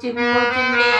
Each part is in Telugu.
金木金木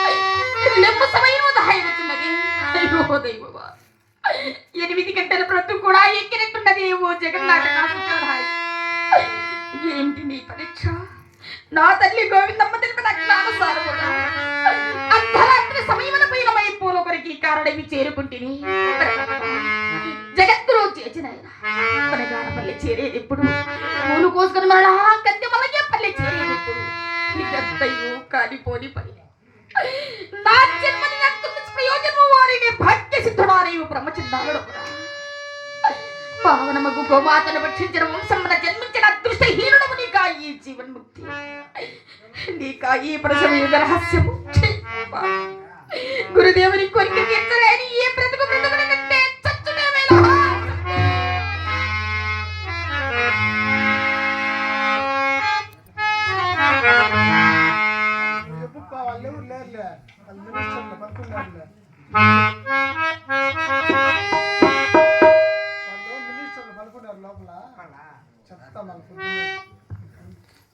నెప్పు సమయం దాయవచ్చున్నది అయ్యో దైవ. ఎనిమిది గంటల ప్రతి కూడా ఎక్కినట్టున్నది ఓ జగన్నాథ ఏంటి నీ పరీక్ష? నా తల్లి గోవిందమ్మ తెలిపిన జ్ఞానసారముగా అర్ధరాత్రి సమయమున పైన పూలొకరి రాకడికి కారణమి చేరుకుంటుని. జగత్తులో చేసిన పల్లె చేరేది ఎప్పుడు పూలు కోసుకుని మరలా కత్తి మలగే పల్లె చేరేది ఎప్పుడు ఇదంతయు కాలిపోని పని. బ్రహ్మచిందాలుడు పావనమగు గోమాతను భక్షించిన వంశమున జన్మించిన అదృష్టహీనుడము నీకా ఈ జీవన్ముక్తి. నీకా ఈ ప్రసవయుగ రహస్యము. గురుదేవుని కోరిక తీర్చలేని ఏ బ్రతుకు బ్రతుకుని కంటే చచ్చునే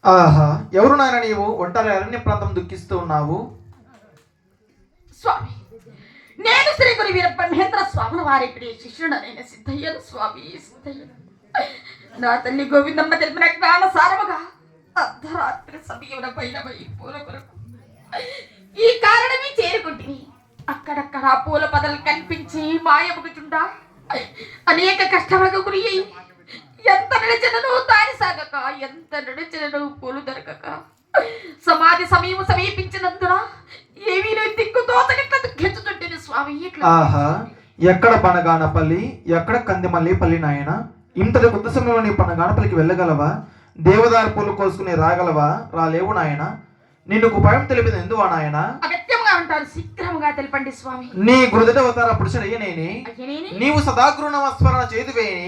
ఆహా ఎవరు నాయన నీవు? ఒంటరి అరణ్య ప్రాంతం దుఃఖిస్తూ ఉన్నావు. స్వామి నేను శ్రీ గురి వీర బ్రహ్మేంద్ర స్వాముల వారి ప్రియ శిష్యుడనైన సిద్ధయ్యను స్వామి నా తల్లి గోవిందమ్మ తెలిపిన జ్ఞాన సారముగా అర్ధరాత్రి సమయంలో పైన పూల కొరకు ఈ కారణమే చేరుకుంటుంది అక్కడక్కడ పూల పదలు కనిపించి మాయముగుచుండా. అనేక కష్టములకు గురి అయి ఎంత నడిచినను దారి సాగక ఎంత నడిచినను పూలు దొరకక. సమాధి సమయం సమీపించినందున ఏమీ దిక్కు దుఃఖించుతుంటుంది స్వామి ఆహా ఎక్కడ పనగానపల్లి ఎక్కడ కందిమల్లి పల్లి నాయన? ఇంతటి కొద్ది సమయంలో నీ పనగానపల్లికి వెళ్ళగలవా? దేవదారు పూలు కోసుకుని రాగలవా? రాలేవు నాయన. నిన్ను ఉపాయం తెలిపింది ఎందువా నాయన? ఉంటారు శీఘ్రముగా తెలపండి స్వామి. నీ గురుదట అవతార పురుషుడయ్యనేని. నీవు సదాగురు నమస్మరణ చేదువేని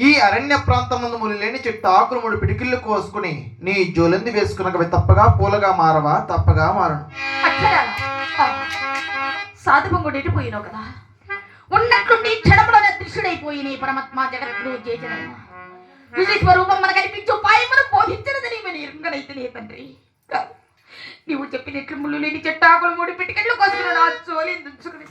ఈ అరణ్య ప్రాంతం ముందు ములి లేని చెట్టు ఆకులు మూడు పిడికిళ్ళు కోసుకుని నీ జోలెంది వేసుకున్నవి తప్పగా పూలగా మారవా తప్పగా మారను. సాధుభంగుడు ఎటుపోయినావు కదా? ఉన్నట్లుండి క్షణంలోనే దృష్టుడైపోయిన పరమాత్మ జగత్తుడు చేసిన విజయ స్వరూపం మనకు కనిపించు పాయమును బోధించినదని మన ఇరుంగనైతే తండ్రి. నీవు చెప్పినట్లు ముళ్ళు లేని చెట్టాకులు మూడు పిటికెట్లు కోసం నా జోలి దుంచుకుని